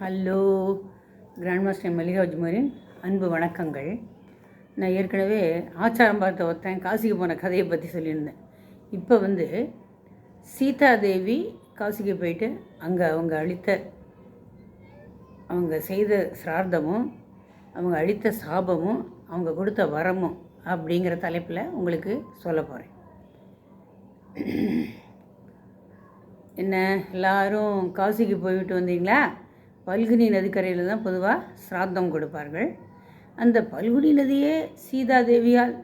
Hello grand master Mallikaj அஜ்மரின் அன்பு வணக்கங்கள். நான் ஏற்கனவே ஆச்சாரம் பார்த்த ஒருத்தன் காசிக்கு போன கதையை பற்றி சொல்லியிருந்தேன். இப்போ வந்து சீதா தேவி காசிக்கு போயிட்டு அங்கே அவங்க அளித்த அவங்க செய்த சிரார்த்தமும் அவங்க அளித்த சாபமும் அவங்க கொடுத்த வரமும் அப்படிங்கிற தலைப்பில் உங்களுக்கு சொல்ல போகிறேன் என்ன எல்லாரும் காசிக்கு போய்விட்டு வந்தீங்களா? பல்குனி நதிக்கரையில் தான் பொதுவாக சிராத்தம் கொடுப்பார்கள். அந்த பல்குனி நதியே சீதாதேவியால்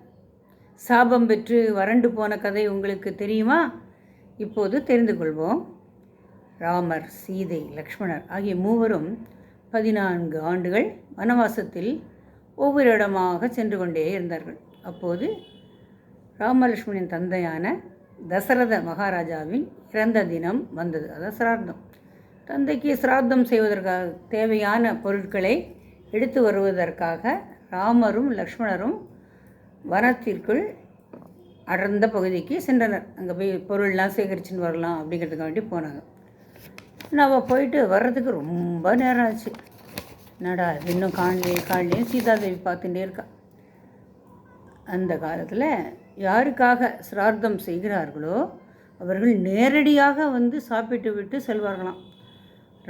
சாபம் பெற்று வறண்டு போன கதை உங்களுக்கு தெரியுமா? இப்போது தெரிந்து கொள்வோம். ராமர் சீதை லக்ஷ்மணர் ஆகிய மூவரும் பதினான்கு ஆண்டுகள் வனவாசத்தில் ஒவ்வொரு இடமாக சென்று கொண்டே இருந்தார்கள். அப்போது ராமலட்சுமணின் தந்தையான தசரத மகாராஜாவின் இறந்த தினம் வந்தது. அதான் சிரார்த்தம் தந்தைக்கு சிராதம் செய்வதற்காக தேவையான பொருட்களை எடுத்து வருவதற்காக ராமரும் லக்ஷ்மணரும் வனத்திற்குள் அடர்ந்த பகுதிக்கு சென்றனர். அங்கே போய் பொருள்லாம் சேகரிச்சுன்னு வரலாம் அப்படிங்கிறதுக்காக வேண்டி போனாங்க. நான் போயிட்டு வர்றதுக்கு ரொம்ப நேரம் ஆச்சு. என்னடா இன்னும் காணலையே காணலையே சீதாதேவி பார்த்துட்டே இருக்கா. அந்த காலத்தில் யாருக்காக சிரார்த்தம் செய்கிறார்களோ அவர்கள் நேரடியாக வந்து சாப்பிட்டு விட்டு செல்வார்களாம்.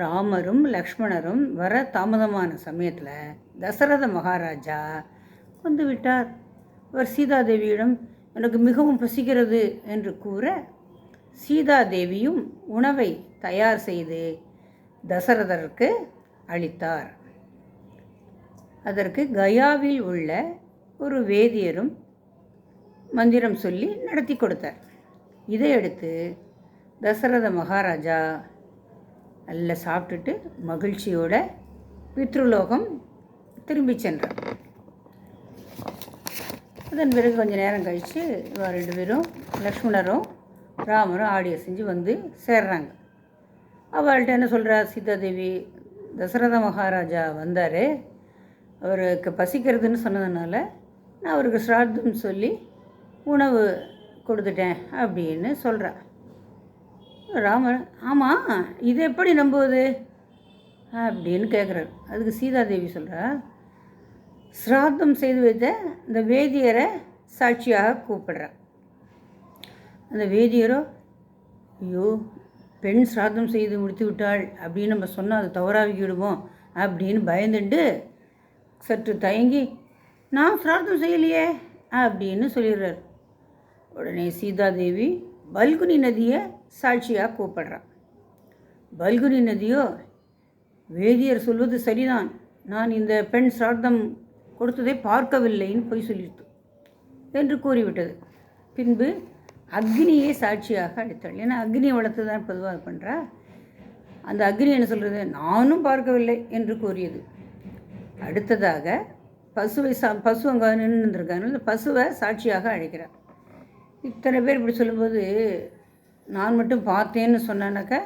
ராமரும் லக்ஷ்மணரும் வர தாமதமான சமயத்தில் தசரத மகாராஜா வந்து விட்டார். அவர் சீதாதேவியிடம் எனக்கு மிகவும் பசிக்கிறது என்று கூற சீதாதேவியும் உணவை தயார் செய்து தசரதருக்கு அளித்தார். அதற்கு கயாவில் உள்ள ஒரு வேதியரும் மந்திரம் சொல்லி நடத்தி கொடுத்தார். இதையடுத்து தசரத மகாராஜா நல்லா சாப்பிட்டுட்டு மகிழ்ச்சியோட பித்ருலோகம் திரும்பி சென்றார். அதன் பிறகு கொஞ்சம் நேரம் கழித்து இவா ரெண்டு பேரும் லக்ஷ்மணரும் ராமரும் ஆடியோ செஞ்சு வந்து சேர்றாங்க. அவள்கிட்ட என்ன சொல்கிறா சீதாதேவி தசரத மகாராஜா வந்தார். அவருக்கு பசிக்கிறதுன்னு சொன்னதுனால நான் அவருக்கு ஸ்ரார்த்தம் சொல்லி உணவு கொடுத்துட்டேன் அப்படின்னு சொல்கிறா ராமன் ஆமாம் இது எப்படி நம்புவது? அப்படின்னு கேட்குறாரு அதுக்கு சீதாதேவி சொல்கிறா சிராத்தம் செய்து வைத்த இந்த வேதியரை சாட்சியாக கூப்பிடுறா. அந்த வேதியரோ ஐயோ பெண் சிராத்தம் செய்து முடித்து விட்டாள் அப்படின்னு நம்ம சொன்னால் அது தவறாவிக்கிடுவோம் அப்படின்னு பயந்துட்டு சற்று தயங்கி நான் சிராத்தம் செய்யலையே அப்படின்னு சொல்லிடுறார். உடனே சீதாதேவி பல்குனி நதியை சாட்சியாக கூப்பிடுறான். பல்குனி நதியோ வேதியர் சொல்வது சரிதான். நான் இந்த பெண் சிரார்த்தம் கொடுத்ததை பார்க்கவில்லைன்னு பொய் சொல்லிட்டு என்று கூறிவிட்டது. பின்பு அக்னியை சாட்சியாக அழைத்தாள் ஏன்னா அக்னியை வளர்த்து தான் பொதுவாக பண்ணுறா அந்த அக்னி என்ன சொல்கிறது நானும் பார்க்கவில்லை என்று கூறியது. அடுத்ததாக பசுவை சா பசு அங்கே நின்றுருக்காங்க அந்த பசுவை சாட்சியாக அழைக்கிறார். இத்தனை பேர் இப்படி சொல்லும்போது நான் மட்டும் பார்த்தேன்னு சொன்னானாக்கா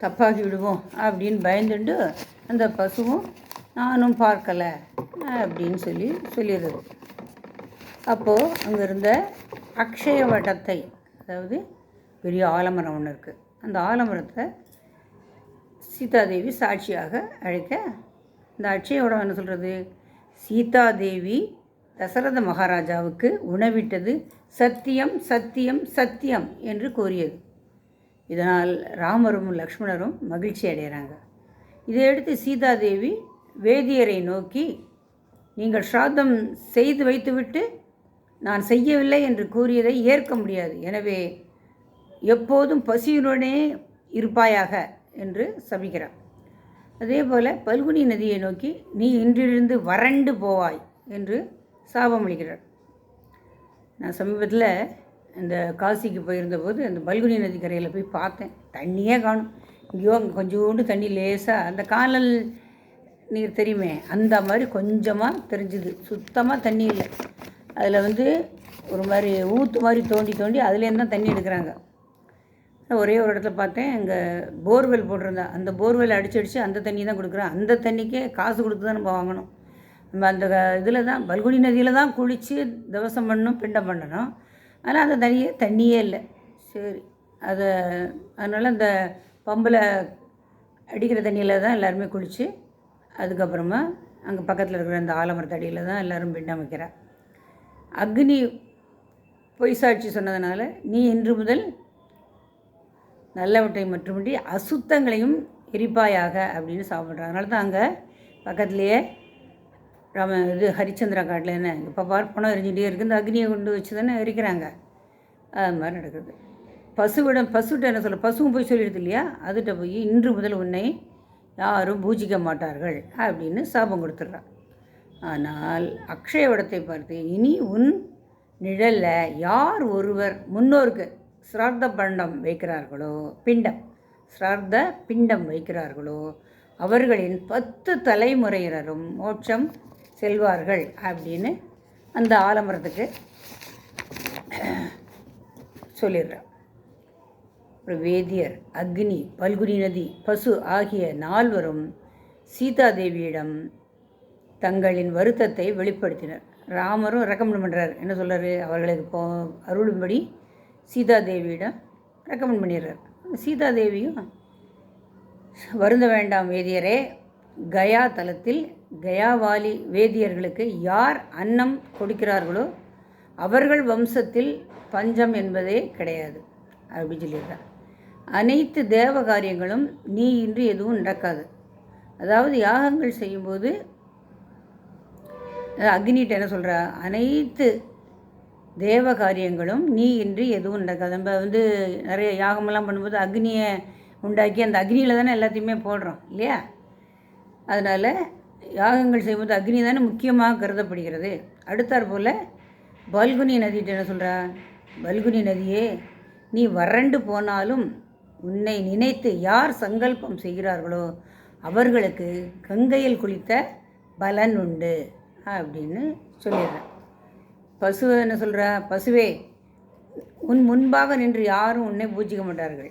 தப்பாகி விடுவோம் அப்படின்னு பயந்துட்டு அந்த பசுவும் நானும் பார்க்கலை அப்படின்னு சொல்லி சொல்லிடுது அப்போது அங்கே இருந்த அக்ஷய வட்டத்தை அதாவது பெரிய ஆலமரம் ஒன்று இருக்குது அந்த ஆலமரத்தை சீதாதேவி சாட்சியாக அழைக்க இந்த அக்ஷயோடம் என்ன சொல்கிறது சீதாதேவி தசரத மகாராஜாவுக்கு உணவிட்டது சத்தியம் சத்தியம் சத்தியம் என்று கூறியது. இதனால் ராமரும் லக்ஷ்மணரும் மகிழ்ச்சி அடைகிறாங்க. இதையடுத்து சீதாதேவி வேதியரை நோக்கி நீங்கள் ஸ்ராத்தம் செய்து வைத்துவிட்டு நான் செய்யவில்லை என்று கூறியதை ஏற்க முடியாது. எனவே எப்போதும் பசியுடனே இருப்பாயாக என்று சபிக்கிறார். அதே போல் பல்குனி நதியை நோக்கி நீ இன்றிலிருந்து வறண்டு போவாய் என்று சாபம் அளிக்கிறார். நான் சமீபத்தில் இந்த காசிக்கு போயிருந்தபோது அந்த பல்குனி நதிக்கரையில் போய் பார்த்தேன். தண்ணியே காணும். இங்கேயோ அங்கே கொஞ்சோண்டு தண்ணி லேசாக அந்த காலல் நீர் தெரியுமே அந்த மாதிரி கொஞ்சமாக தெரிஞ்சுது. சுத்தமாக தண்ணி இல்லை. அதில் வந்து ஒரு மாதிரி ஊற்று மாதிரி தோண்டி தோண்டி அதுலேருந்து தான் தண்ணி எடுக்கிறாங்க. ஒரே ஒரு இடத்துல பார்த்தேன். இங்கே போர்வெல் போட்டிருந்தா அந்த போர்வெல் அடிச்சு அடித்து அந்த தண்ணி தான் கொடுக்குறேன். அந்த தண்ணிக்கே காசு கொடுத்து தான் நம்ம வாங்கணும். நம்ம அந்த இதில் தான் பல்குடி நதியில் தான் குளித்து தவசம் பண்ணணும் பிண்டம் பண்ணணும். ஆனால் அந்த தனியே தண்ணியே இல்லை. சரி. அதை அதனால் அந்த பம்பில் அடிக்கிற தண்ணியில் தான் எல்லாருமே குளித்து அதுக்கப்புறமா அங்கே பக்கத்தில் இருக்கிற அந்த ஆலமரத்தடியில் தான் எல்லோரும் பிண்டம் வைக்கிறா. அக்னி பொய் சாட்சி சொன்னதுனால நீ இன்று முதல் நல்லவற்றை மட்டுமின்றி அசுத்தங்களையும் எரிப்பாயாக அப்படின்னு சாப்பிட்றாங்க அதனால தான் அங்கே பக்கத்துலேயே ராம இது ஹரிச்சந்திரா காட்டில் என்ன? இப்போ பார்ப்பனம் எரிஞ்சுட்டே இருக்குது இந்த அக்னியை கொண்டு வச்சு தானே எரிக்கிறாங்க. அது மாதிரி நடக்குது. பசுவிடம் பசுகிட்ட என்ன சொல்ல பசுவும் போய் சொல்லிடுது இல்லையா? அதுகிட்ட போய் இன்று முதல் உன்னை யாரும் பூஜிக்க மாட்டார்கள் அப்படின்னு சாபம் கொடுத்துட்றான் ஆனால் அக்ஷயவடத்தை பார்த்து இனி உன் நிழலில் யார் ஒருவர் முன்னோருக்கு சிரார்த்த பண்டம் வைக்கிறார்களோ? பிண்டம். சிரார்த்த பிண்டம் வைக்கிறார்களோ? அவர்களின் பத்து தலைமுறையினரும் மோட்சம் செல்வார்கள் அப்படின்னு அந்த ஆலமரத்துக்கு சொல்லிடுறார். அப்புறம் வேதியர் அக்னி பல்குனி நதி பசு ஆகிய நால்வரும் சீதாதேவியிடம் தங்களின் வருத்தத்தை வெளிப்படுத்தினர். ராமரும் ரெக்கமெண்ட் பண்ணுறார் என்ன சொல்கிறாரு அவர்களுக்கு போ அருளும்படி சீதாதேவியிடம் ரெக்கமெண்ட் பண்ணிடுறார். சீதாதேவியும் வருந்த வேண்டாம் வேதியரே கயா தலத்தில் கயாவாலி வேதியர்களுக்கு யார் அன்னம் கொடுக்கிறார்களோ அவர்கள் வம்சத்தில் பஞ்சம் என்பதே கிடையாது அப்படின்னு சொல்லியிருக்கார். அனைத்து தேவ காரியங்களும் நீ இன்றி எதுவும் நடக்காது. அதாவது யாகங்கள் செய்யும்போது அக்னிட்ட என்ன சொல்கிறா அனைத்து தேவ காரியங்களும் நீ இன்றி எதுவும் நடக்காது. நம்ம வந்து நிறைய யாகமெல்லாம் பண்ணும்போது அக்னியை உண்டாக்கி அந்த அக்னியில் தானே எல்லாத்தையுமே போடுறோம் இல்லையா? அதனால் யாகங்கள் செய்யும்போது அக்னி தானே முக்கியமாக கருதப்படுகிறது. அடுத்தாற் போல் பல்குனி நதிட்டு என்ன சொல்கிறா பல்குனி நதியே நீ வறண்டு போனாலும் உன்னை நினைத்து யார் சங்கல்பம் செய்கிறார்களோ அவர்களுக்கு கங்கையில் குளித்த பலன் உண்டு அப்படின்னு சொல்லிடுறேன் பசு என்ன சொல்கிறா பசுவே உன் முன்பாக நின்று யாரும் உன்னை பூஜிக்க மாட்டார்கள்.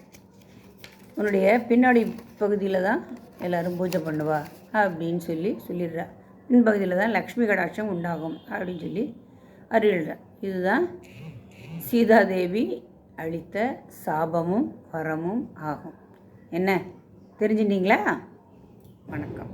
உன்னுடைய பின்னாடி பகுதியில் தான் எல்லோரும் பூஜை பண்ணுவா அப்படின்னு சொல்லி சொல்லிடுறா. பின்பகுதியில் தான் லக்ஷ்மி கடாட்சம் உண்டாகும் அப்படின்னு சொல்லி அறிவிடுறா இதுதான் சீதாதேவி அளித்த சாபமும் வரமும் ஆகும். என்ன? தெரிஞ்சுட்டீங்களா? வணக்கம்.